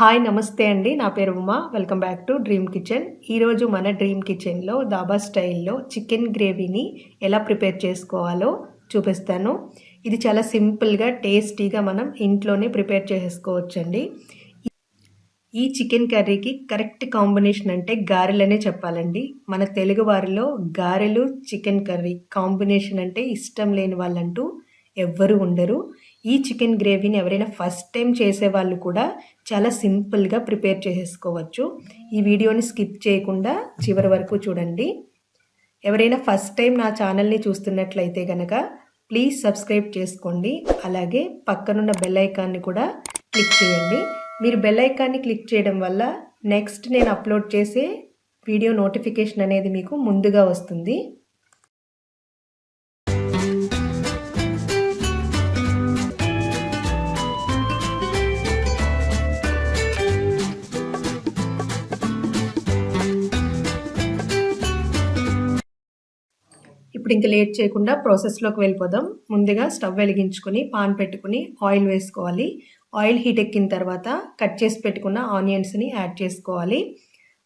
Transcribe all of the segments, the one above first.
Hi నమస్తే అండి. నా పేరు Uma. Welcome back to dream kitchen. ఈరోజు మన డ్రీమ్ కిచెన్లో దాబా స్టైల్లో చికెన్ గ్రేవీని ఎలా ప్రిపేర్ చేసుకోవాలో చూపిస్తాను. ఇది చాలా సింపుల్గా టేస్టీగా మనం ఇంట్లోనే ప్రిపేర్ చేసుకోవచ్చండి. ఈ చికెన్ కర్రీకి కరెక్ట్ కాంబినేషన్ అంటే గారెలనే చెప్పాలండి. మన తెలుగు వారిలో గారెలు చికెన్ కర్రీ కాంబినేషన్ అంటే ఇష్టం లేని వాళ్ళంటూ ఎవ్వరు ఉండరు. ఈ చికెన్ గ్రేవీని ఎవరైనా ఫస్ట్ టైం చేసే వాళ్ళు కూడా చాలా సింపుల్గా ప్రిపేర్ చేసేసుకోవచ్చు ఈ వీడియోని స్కిప్ చేయకుండా చివరి వరకు చూడండి. ఎవరైనా ఫస్ట్ టైం నా ఛానల్ని చూస్తున్నట్లయితే కనుక ప్లీజ్ సబ్స్క్రైబ్ చేసుకోండి. అలాగే పక్కనున్న బెల్ ఐకాన్ని కూడా క్లిక్ చేయండి. మీరు బెల్ ఐకాన్ని క్లిక్ చేయడం వల్ల నెక్స్ట్ నేను అప్లోడ్ చేసే వీడియో నోటిఫికేషన్ అనేది మీకు ముందుగా వస్తుంది. ఇప్పుడు ఇంకా లేట్ చేయకుండా ప్రాసెస్లోకి వెళ్ళిపోదాం. ముందుగా స్టవ్ వెలిగించుకొని పాన్ పెట్టుకుని ఆయిల్ వేసుకోవాలి. ఆయిల్ హీట్ ఎక్కిన తర్వాత కట్ చేసి పెట్టుకున్న ఆనియన్స్ని యాడ్ చేసుకోవాలి.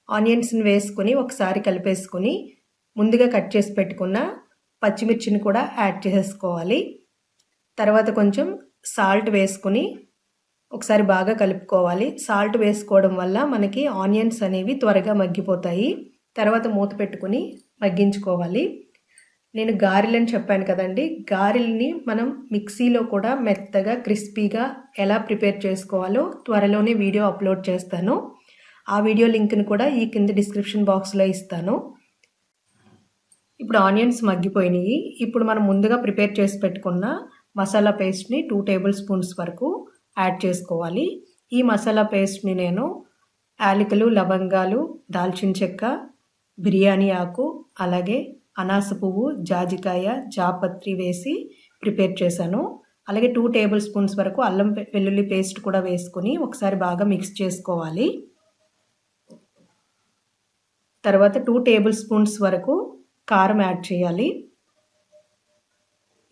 ఆనియన్స్ని వేసుకుని ఒకసారి కలిపేసుకొని ముందుగా కట్ చేసి పెట్టుకున్న పచ్చిమిర్చిని కూడా యాడ్ చేసేసుకోవాలి. తర్వాత కొంచెం సాల్ట్ వేసుకొని ఒకసారి బాగా కలుపుకోవాలి. సాల్ట్ వేసుకోవడం వల్ల మనకి ఆనియన్స్ అనేవి త్వరగా మగ్గిపోతాయి. తర్వాత మూత పెట్టుకుని మగ్గించుకోవాలి. నేను గారెలని చెప్పాను కదండి. గారెల్ని మనం మిక్సీలో కూడా మెత్తగా క్రిస్పీగా ఎలా ప్రిపేర్ చేసుకోవాలో త్వరలోనే వీడియో అప్లోడ్ చేస్తాను. ఆ వీడియో లింక్ని కూడా ఈ కింద డిస్క్రిప్షన్ బాక్స్లో ఇస్తాను. ఇప్పుడు ఆనియన్స్ మగ్గిపోయినాయి. ఇప్పుడు మనం ముందుగా ప్రిపేర్ చేసి పెట్టుకున్న మసాలా పేస్ట్ని టూ టేబుల్ స్పూన్స్ వరకు యాడ్ చేసుకోవాలి. ఈ మసాలా పేస్ట్ని నేను యాలకులు లవంగాలు దాల్చిన చెక్క బిర్యానీ ఆకు అలాగే అనాస పువ్వు జాజికాయ జాపత్రి వేసి ప్రిపేర్ చేశాను. అలాగే టూ టేబుల్ స్పూన్స్ వరకు అల్లం వెల్లుల్లి పేస్ట్ కూడా వేసుకొని ఒకసారి బాగా మిక్స్ చేసుకోవాలి. తర్వాత టూ టేబుల్ స్పూన్స్ వరకు కారం యాడ్ చేయాలి.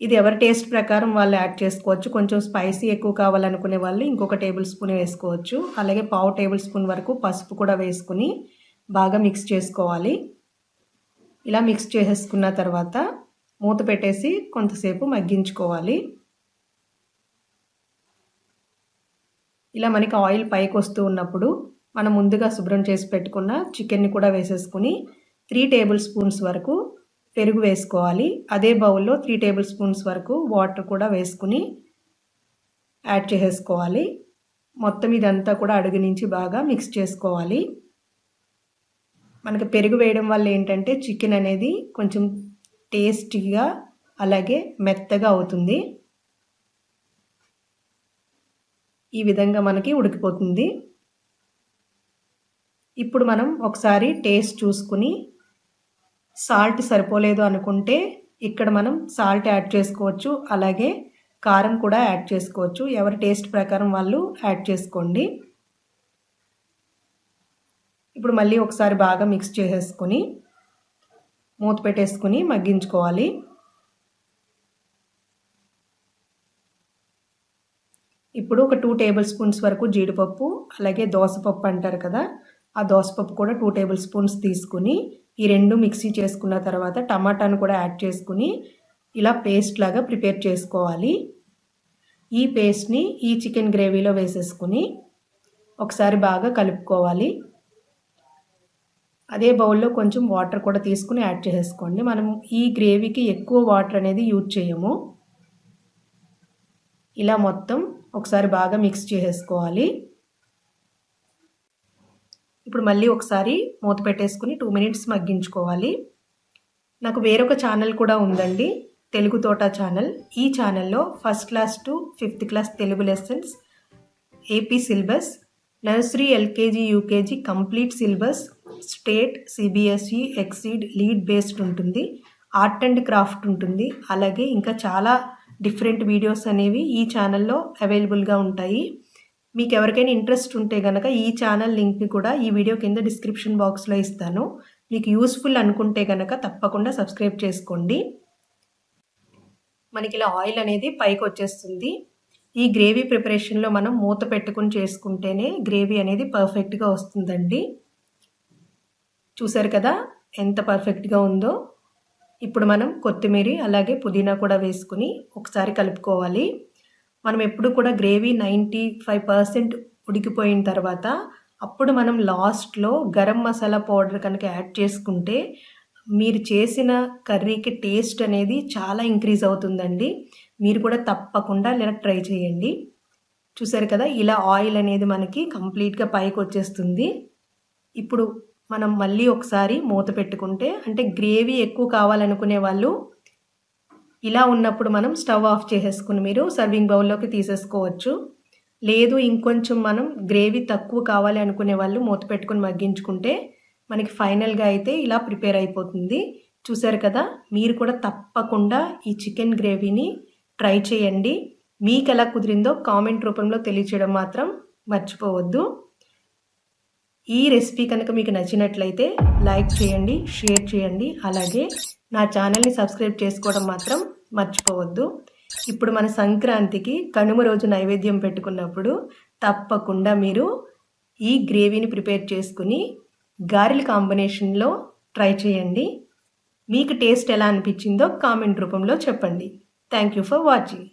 ఇది ఎవరి టేస్ట్ ప్రకారం వాళ్ళు యాడ్ చేసుకోవచ్చు. కొంచెం స్పైసీ ఎక్కువ కావాలనుకునే వాళ్ళు ఇంకొక టేబుల్ స్పూన్ వేసుకోవచ్చు. అలాగే పావు టేబుల్ స్పూన్ వరకు పసుపు కూడా వేసుకుని బాగా మిక్స్ చేసుకోవాలి. ఇలా మిక్స్ చేసేసుకున్న తర్వాత మూత పెట్టేసి కొంతసేపు మగ్గించుకోవాలి. ఇలా మనకి ఆయిల్ పైకి వస్తూ ఉన్నప్పుడు మనం ముందుగా శుభ్రం చేసి పెట్టుకున్న చికెన్ని కూడా వేసేసుకుని త్రీ టేబుల్ స్పూన్స్ వరకు పెరుగు వేసుకోవాలి. అదే బౌల్లో త్రీ టేబుల్ స్పూన్స్ వరకు వాటర్ కూడా వేసుకుని యాడ్ చేసేసుకోవాలి. మొత్తం ఇదంతా కూడా అడుగు నుంచి బాగా మిక్స్ చేసుకోవాలి. మనకి పెరుగు వేయడం వల్ల ఏంటంటే చికెన్ అనేది కొంచెం టేస్టీగా అలాగే మెత్తగా అవుతుంది. ఈ విధంగా మనకి ఉడికిపోతుంది. ఇప్పుడు మనం ఒకసారి టేస్ట్ చూసుకుని సాల్ట్ సరిపోలేదు అనుకుంటే ఇక్కడ మనం సాల్ట్ యాడ్ చేసుకోవచ్చు. అలాగే కారం కూడా యాడ్ చేసుకోవచ్చు. ఎవరి టేస్ట్ ప్రకారం వాళ్ళు యాడ్ చేసుకోండి. ఇప్పుడు మళ్ళీ ఒకసారి బాగా మిక్స్ చేసేసుకుని మూత పెట్టేసుకుని మగ్గించుకోవాలి. ఇప్పుడు ఒక టూ టేబుల్ స్పూన్స్ వరకు జీడిపప్పు అలాగే దోసపప్పు అంటారు కదా ఆ దోసపప్పు కూడా టూ టేబుల్ స్పూన్స్ తీసుకుని ఈ రెండు మిక్సీ చేసుకున్న తర్వాత టమాటాను కూడా యాడ్ చేసుకుని ఇలా పేస్ట్ లాగా ప్రిపేర్ చేసుకోవాలి. ఈ పేస్ట్ని ఈ చికెన్ గ్రేవీలో వేసేసుకుని ఒకసారి బాగా కలుపుకోవాలి. అదే బౌల్లో కొంచెం వాటర్ కూడా తీసుకుని యాడ్ చేసేసుకోండి. మనం ఈ గ్రేవీకి ఎక్కువ వాటర్ అనేది యూజ్ చేయము. ఇలా మొత్తం ఒకసారి బాగా మిక్స్ చేసేసుకోవాలి. ఇప్పుడు మళ్ళీ ఒకసారి మూత పెట్టేసుకుని టూ మినిట్స్ మగ్గించుకోవాలి. నాకు వేరొక ఛానల్ కూడా ఉందండి తెలుగు తోట ఛానల్. ఈ ఛానల్లో first class to fifth class Telugu lessons AP syllabus nursery LKG UKG complete syllabus state CBSE exceed lead based ఉంటుంది. ఆర్ట్ అండ్ క్రాఫ్ట్ ఉంటుంది. అలాగే ఇంకా చాలా డిఫరెంట్ వీడియోస్ అనేవి ఈ ఛానల్లో అవైలబుల్గా ఉంటాయి. మీకు ఎవరికైనా ఇంట్రెస్ట్ ఉంటే కనుక ఈ ఛానల్ లింక్ని కూడా ఈ వీడియో కింద డిస్క్రిప్షన్ బాక్స్లో ఇస్తాను. మీకు యూస్ఫుల్ అనుకుంటే కనుక తప్పకుండా సబ్స్క్రైబ్ చేసుకోండి. మనకి ఇలా ఆయిల్ అనేది పైకి వచ్చేస్తుంది. ఈ గ్రేవీ ప్రిపరేషన్లో మనం మూత పెట్టుకుని చేసుకుంటేనే గ్రేవీ అనేది పర్ఫెక్ట్గా వస్తుందండి. చూసారు కదా ఎంత పర్ఫెక్ట్గా ఉందో. ఇప్పుడు మనం కొత్తిమీర అలాగే పుదీనా కూడా వేసుకుని ఒకసారి కలుపుకోవాలి. మనం ఎప్పుడు కూడా గ్రేవీ నైంటీ ఫైవ్ పర్సెంట్ ఉడికిపోయిన తర్వాత అప్పుడు మనం లాస్ట్లో గరం మసాలా పౌడర్ కనుక యాడ్ చేసుకుంటే మీరు చేసిన కర్రీకి టేస్ట్ అనేది చాలా ఇంక్రీజ్ అవుతుందండి. మీరు కూడా తప్పకుండా ఇలా ట్రై చేయండి. చూసారు కదా ఇలా ఆయిల్ అనేది మనకి కంప్లీట్గా పైకి వచ్చేస్తుంది ఇప్పుడు మనం మళ్ళీ ఒకసారి మూత పెట్టుకుంటే అంటే గ్రేవీ ఎక్కువ కావాలనుకునే వాళ్ళు ఇలా ఉన్నప్పుడు మనం స్టవ్ ఆఫ్ చేసేసుకుని మీరు సర్వింగ్ బౌల్లోకి తీసేసుకోవచ్చు. లేదు ఇంకొంచెం మనం గ్రేవీ తక్కువ కావాలి అనుకునే వాళ్ళు మూత పెట్టుకుని మగ్గించుకుంటే మనకి ఫైనల్గా అయితే ఇలా ప్రిపేర్ అయిపోతుంది. చూసారు కదా మీరు కూడా తప్పకుండా ఈ చికెన్ గ్రేవీని ట్రై చేయండి. మీకు ఎలా కుదిరిందో కామెంట్ రూపంలో తెలియచేయడం మాత్రం మర్చిపోవద్దు. ఈ రెసిపీ కనుక మీకు నచ్చినట్లయితే లైక్ చేయండి షేర్ చేయండి. అలాగే నా ఛానల్ని సబ్స్క్రైబ్ చేసుకోవడం మాత్రం మర్చిపోవద్దు. ఇప్పుడు మన సంక్రాంతికి కనుమ రోజు నైవేద్యం పెట్టుకున్నప్పుడు తప్పకుండా మీరు ఈ గ్రేవీని ప్రిపేర్ చేసుకుని గారెల కాంబినేషన్లో ట్రై చేయండి. మీకు టేస్ట్ ఎలా అనిపించిందో కామెంట్ రూపంలో చెప్పండి. Thank you for watching